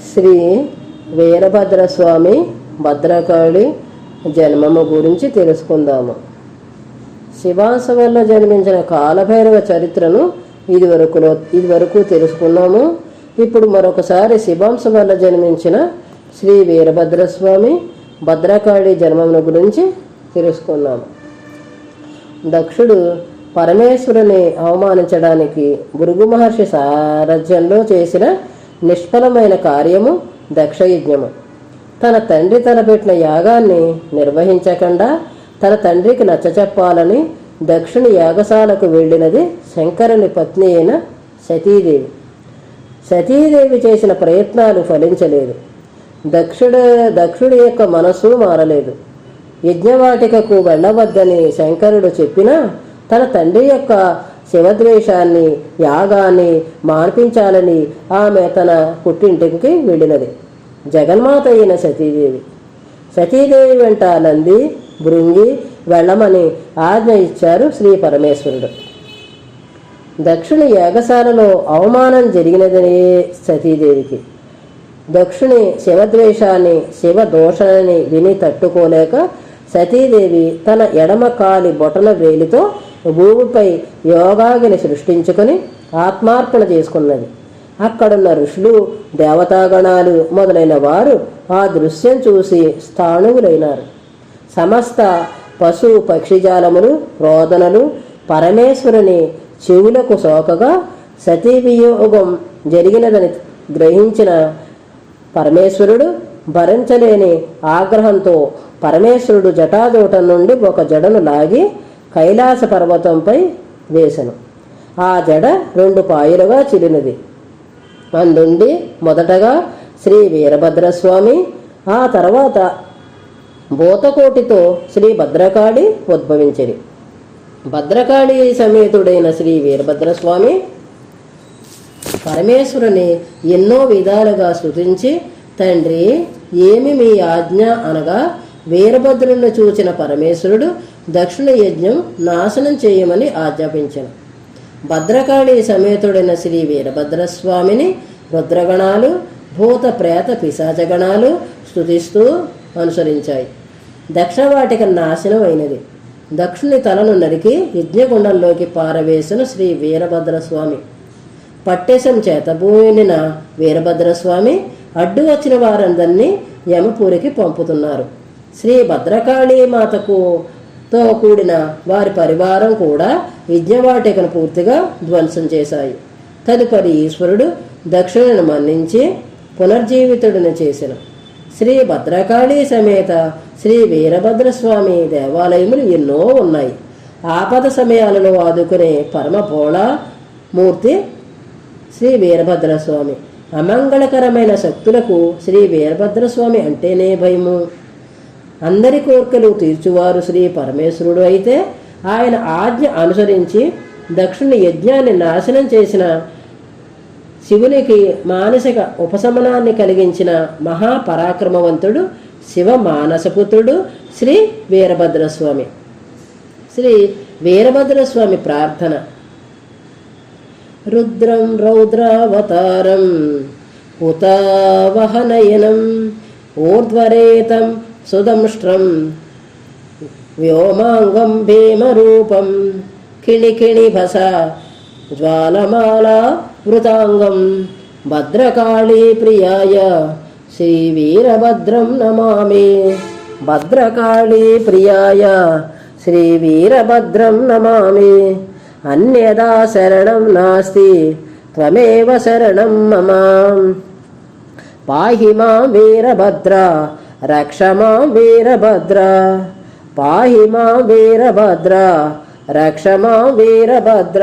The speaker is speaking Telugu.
శ్రీ వీరభద్రస్వామి భద్రకాళి జన్మము గురించి తెలుసుకుందాము. శివాసవల్లో జన్మించిన కాలభైరవ చరిత్రను ఇదివరకులో ఇదివరకు తెలుసుకున్నాము. ఇప్పుడు మరొకసారి శివాంశ వల్ల జన్మించిన శ్రీ వీరభద్రస్వామి భద్రకాళి జన్మమును గురించి తెలుసుకున్నాము. దక్షుడు పరమేశ్వరుని అవమానించడానికి భృగు మహర్షి సారథ్యంలో చేసిన నిష్ఫలమైన కార్యము దక్షయజ్ఞము. తన తండ్రి తలపెట్టిన యాగాన్ని నిర్వహించకుండా తన తండ్రికి నచ్చచెప్పాలని దక్షిణ యాగశాలకు వెళ్ళినది శంకరుని పత్ని అయిన సతీదేవి. సతీదేవి చేసిన ప్రయత్నాలు ఫలించలేదు. దక్షుడు దక్షుడి యొక్క మనస్సు మారలేదు. యజ్ఞవాటికకు వెళ్ళవద్దని శంకరుడు చెప్పినా తన తండ్రి యొక్క శివద్వేషాన్ని యాగాన్ని మార్పించాలని ఆమె తన పుట్టింటికి వెళ్ళినది. జగన్మాత అయిన సతీదేవి. సతీదేవి వెంట నంది బృంగి వెళ్ళమని ఆజ్ఞ ఇచ్చారు శ్రీ పరమేశ్వరుడు. దక్షిణ యాగశాలలో అవమానం జరిగినదనే సతీదేవికి. దక్షిణి శివద్వేషాన్ని శివదోషాన్ని విని తట్టుకోలేక సతీదేవి తన ఎడమ కాలి బొటన వేలితో భూమిపై యోగాగిని సృష్టించుకొని ఆత్మార్పణ చేసుకున్నది. అక్కడున్న ఋషులు దేవతాగణాలు మొదలైన వారు ఆ దృశ్యం చూసి స్థాణువులైనారు. సమస్త పశు పక్షిజాలములు రోదనలు పరమేశ్వరుని చెవులకు సోకగా సతీవియోగం జరిగినదని గ్రహించిన పరమేశ్వరుడు భరించలేని ఆగ్రహంతో పరమేశ్వరుడు జటాదూటం నుండి ఒక జడను లాగి కైలాస పర్వతంపై వేసెను. ఆ జడ రెండు పాయలుగా చిరినది అందుండి మొదటగా శ్రీ వీరభద్రస్వామి ఆ తర్వాత భూతకోటితో శ్రీ భద్రకాళి ఉద్భవించిరి. భద్రకాళి సమేతుడైన శ్రీ వీరభద్రస్వామి పరమేశ్వరుని ఎన్నో విధాలుగా స్థుతించి తండ్రి ఏమి మీ ఆజ్ఞ అనగా వీరభద్రుని చూచిన పరమేశ్వరుడు దక్షిణ యజ్ఞం నాశనం చేయమని ఆజ్ఞాపించను. భద్రకాళి సమేతుడైన శ్రీ వీరభద్రస్వామిని రుద్రగణాలు భూత ప్రేత పిశాచగణాలు స్తుతిస్తూ అనుసరించాయి. దక్షవాటిక నాశనం అయినది దక్షుని తలను నరికి యజ్ఞగుండంలోకి పారవేసిన శ్రీ వీరభద్రస్వామి. పట్టేశం చేత భూమిన వీరభద్రస్వామి అడ్డు వచ్చిన వారందరినీ యమపూరికి పంపుతున్నారు. శ్రీ భద్రకాళీ మాతకు తో కూడిన వారి పరివారం కూడా యజ్ఞవాటికను పూర్తిగా ధ్వంసం చేశాయి. తదుపరి ఈశ్వరుడు దక్షిణను మన్నించి పునర్జీవితుడిని చేసిన శ్రీ భద్రకాళీ సమేత శ్రీ వీరభద్రస్వామి దేవాలయములు ఎన్నో ఉన్నాయి. ఆపద సమయాలలో ఆదుకునే పరమ మూర్తి శ్రీ వీరభద్రస్వామి. అమంగళకరమైన శక్తులకు శ్రీ వీరభద్రస్వామి అంటేనే భయము. అందరి కోరికలు తీర్చువారు శ్రీ పరమేశ్వరుడు అయితే ఆయన ఆజ్ఞ అనుసరించి దక్షిణ యజ్ఞాన్ని నాశనం చేసిన శివునికి మానసిక ఉపశమనాన్ని కలిగించిన మహాపరాక్రమవంతుడు శివ మానసపుత్రుడు శ్రీ వీరభద్రస్వామి. శ్రీ వీరభద్రస్వామి ప్రార్థన. రుద్రం రౌద్రావతారం ఉతావహనయనం ఊర్ధ్వరేతం సుదంష్ట్రం వ్యోమాంగం భీమరూపం. కిణికిణిభస జ్వాలమాలా వృతాంగం భద్రకాళీ ప్రియాయ శ్రీవీరభద్రం నమామి. భద్రకాళీ ప్రియాయ శ్రీవీరభద్రం నమామి. అన్యదా శరణం నాస్తి త్వమేవ శరణం మమ. పాహి మా వీరభద్ర రక్ష మాం వీరభద్ర పాహి మాం వీరభద్ర రక్ష మాం వీరభద్ర.